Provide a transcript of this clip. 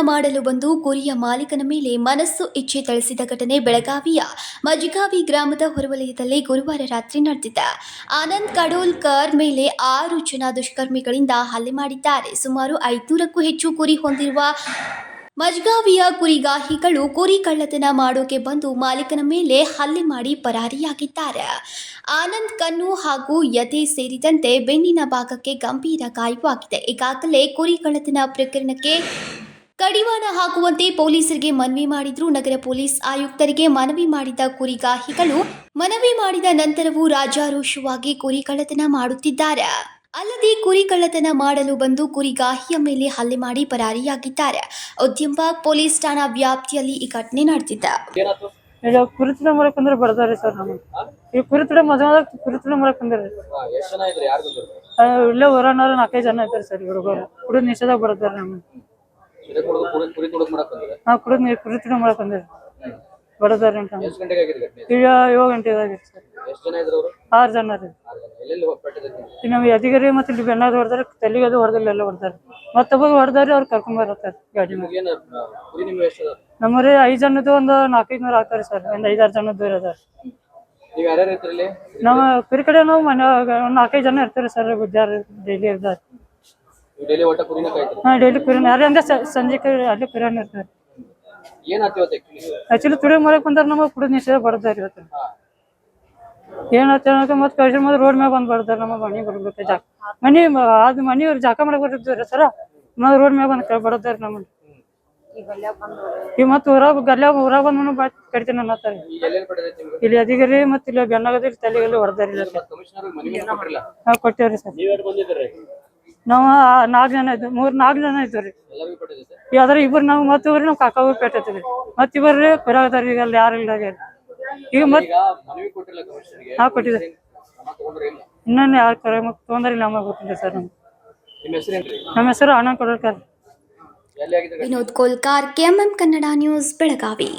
ಮಾಡಲು ಬಂದು ಕುರಿಯ ಮಾಲೀಕನ ಮೇಲೆ ಮನಸ್ಸು ಇಚ್ಛೆ ಥಳಿಸಿದ ಘಟನೆ ಬೆಳಗಾವಿಯ ಮಜ್ಗಾವಿ ಗ್ರಾಮದ ಹೊರವಲಯದಲ್ಲಿ ಗುರುವಾರ ರಾತ್ರಿ ನಡೆದಿದೆ. ಆನಂದ್ ಕಡೋಲ್ಕರ್ ಮೇಲೆ ಆರು ಜನ ದುಷ್ಕರ್ಮಿಗಳಿಂದ ಹಲ್ಲೆ ಮಾಡಿದ್ದಾರೆ. ಸುಮಾರು ಐದುನೂರಕ್ಕೂ ಹೆಚ್ಚು ಕುರಿ ಹೊಂದಿರುವ ಮಜ್ಗಾವಿಯ ಕುರಿಗಾಹಿಗಳು ಕುರಿ ಕಳ್ಳತನ ಮಾಡೋಕೆ ಬಂದು ಮಾಲೀಕನ ಮೇಲೆ ಹಲ್ಲೆ ಮಾಡಿ ಪರಾರಿಯಾಗಿದ್ದಾರೆ. ಆನಂದ್ ಕಣ್ಣು ಹಾಗೂ ಯತೆ ಸೇರಿದಂತೆ ಬೆನ್ನಿನ ಭಾಗಕ್ಕೆ ಗಂಭೀರ ಗಾಯವಾಗಿದೆ. ಈಗಾಗಲೇ ಕುರಿ ಕಳ್ಳತನ ಪ್ರಕರಣಕ್ಕೆ ಕಡಿವಾಣ ಹಾಕುವಂತೆ ಪೊಲೀಸರಿಗೆ ಮನವಿ ಮಾಡಿದ್ರು ನಗರ ಪೊಲೀಸ್ ಆಯುಕ್ತರಿಗೆ ಮನವಿ ಮಾಡಿದ ಕುರಿಗಾಹಿಗಳು. ಮನವಿ ಮಾಡಿದ ನಂತರವೂ ರಾಜಾರೋಷವಾಗಿ ಕುರಿ ಕಳ್ಳತನ ಮಾಡುತ್ತಿದ್ದಾರೆ. ಅಲ್ಲದೆ ಕುರಿ ಕಳ್ಳತನ ಮಾಡಲು ಬಂದು ಕುರಿಗಾಹಿಯ ಮೇಲೆ ಹಲ್ಲೆ ಮಾಡಿ ಪರಾರಿಯಾಗಿದ್ದಾರೆ. ಉದ್ಯಂಬ ಪೊಲೀಸ್ ಠಾಣಾ ವ್ಯಾಪ್ತಿಯಲ್ಲಿ ಈ ಘಟನೆ ನಡೆದಿದ್ದ ಈಗ ಅಂದ್ರೆ ಸರ್ ನಮಗೆ. ಕುರಿತುಡ ಇಲ್ಲೇ ಹೊರನಾರ ನಾಲ್ಕೈದು ಜನ ಇದ್ದಾರೆ ಸರ್ ಹುಡುಗರು ಕುಡಿದ ನಿಷೇಧ ಬರ್ತಾರೆ ನಮಗೆ. ಕುರಿ ಕುಡ್ದು ಕುರಿ ಕುರಿ ಕುಡಕ್ ಮಾಡಕ್ ನಾವು ನೀರು ಬಂದ್ರಿ ಬಡದಾರಿ ಅಂತ ಈಗ ಏಳು ಸರ್. ಅವರು? ಆರು ಜನ ರೀ ಈಗ ನಾವು ಎದಿಗರಿ ಮತ್ತೆ ಇಲ್ಲಿ ಬೆನ್ನಾದ ಹೊಡೆದಾರೆ ತಲೆಗೆ ಅದು ಹೊಡೆದಿಲ್ಲ ಎಲ್ಲ ಹೊಡೆದಾರೆ. ಮತ್ತೊಬ್ಬ ಹೊಡೆದಾರಿ ಅವ್ರು ಕರ್ಕೊಂಡ್ ಬರತ್ತಾರೆ ಗಾಡಿ ನಿಮ್ಗೆ? ನಮ್ಮರಿ ಐದು ಜನದ್ದು ಒಂದು ನಾಲ್ಕೈದು ನೂರು ಆಗ್ತಾರೆ ಸರ್ ಒಂದು ಐದಾರು ಜನದ್ದು ಅದಾರ ಇಲ್ಲಿ? ನಮ್ಮ ಕುರಿ ಕಡೆ ನಾವು ಮನೆ ಒಂದು ನಾಲ್ಕೈದು ಜನ ಇರ್ತಾರೆ ಸರ್ ವಿದ್ಯಾರ್ಥಿ ಡೈಲಿ ಇರ್ತಾರೆ. ನೀವು ಡೈಲಿ ಒಟ್ಟ ಕುರಿನ ಕಾಯ್ತೀರಿ? ಹಾಂ ಡೈಲಿ ಕುರಿನ ಅಂದ್ರೆ ಸಂಜೆ ಸಂಜೆ ಅಲ್ಲಿ ಕುರಿಯನ್ನ ಇರ್ತಾರೆ ಏನ್ ಇವತ್ತು ಆಕ್ಚುಲಿ ಆಕ್ಚುಲಿ ತುಳಿ ಮಾಡಕ್ ಬಂದ್ರೆ ನಮಗೆ ಕುಡಿದ ನಿಷೇಧ ಬರ್ತಾರೆ ಇವತ್ತು. ಏನಾಯ್ತು ಅನ್ನೋಕೆ ಮತ್ತೆ ಕಳ್ಸಿ ಮತ್ತೆ ರೋಡ್ ಮ್ಯಾಗ ಬಂದು ಬರ್ತಾರೆ ನಮ್ಮ ಮನೆ ಬರ್ಬೇಕು ಜಾಕ. ಮನಿ ಅದು ಮನಿ ಅವ್ರು ಜಾಕ ಮಾಡಕ್ ಬರ್ತಿದ್ರಿ ಸರ. ಮತ್ತೆ ರೋಡ್ ಮ್ಯಾಗ ಬಂದು ಬರ್ತಾರೆ ನಮ್ಮನ್ನ. ಈಗ ಮತ್ತೆ ಊರಾಗ ಗಲ್ಯಾಗ ಊರಾಗ ಬಂದು ಬಾ ಕಡಿತೀನಿ ಅನ್ನತ್ತಾರೆ. ಈಗ ಎಲ್ಲೆಲ್ಲಿ ಪಡೆದೈತಿ ನಿಮ್ಗೆ? ಇಲ್ಲಿ ಅದಿಗರಿ ಮತ್ತೆ ಇಲ್ಲಿ ಬೆನ್ನಾಗದ್ರಿ ತಲೆಗೆಲ್ಲ ಹೊಡೆದಾರಿ ಮತ್ತೆ ಕಮಿಷನರ್ ಕೊಟ್ಟಿಲ್ಲ ಕೊಟ್ಟೇವ್ರಿ ಸರ್. ನೀವ್ ನಾವು ನಾಲ್ಕು ಜನ ಇದ್ವಿ ಮೂರ್ ನಾಲ್ಕು ಜನ ಇದ್ವಿ ರೀ ಯಾವ್ದಾರ ಇಬ್ರು ನಾವು ಮತ್ತೆ ಇವ್ರಿ ನಾವು ಕಾಕಾವು ಪೇಟೈತಿವಿ ಮತ್ತೆ ಇಬ್ಬರು ಬರಾಗದಾರ ಈಗ ಅಲ್ಲಿ ಯಾರು ಇಲ್ಲ ಈಗ ಮತ್ ಕೊಟ್ಟಿದ್ರಿ ಹಾ ಇಲ್ಲ. ಇನ್ನೊಂದು ಯಾರು ಕರೆ ತೊಂದರೆ ನಮಗೆ ಗೊತ್ತಿಲ್ಲ ಸರ್ ನಮ್ಗೆ. ನಿಮ್ಮ ಹೆಸರು ಎಲ್ಲಿ ಆಗಿದ್ರೆ ವಿನೋದ್ ಕೋಲ್ಕಾರ್ ಕೆಎಂಎಂ ಕನ್ನಡ ನ್ಯೂಸ್ ಬೆಳಗಾವಿ.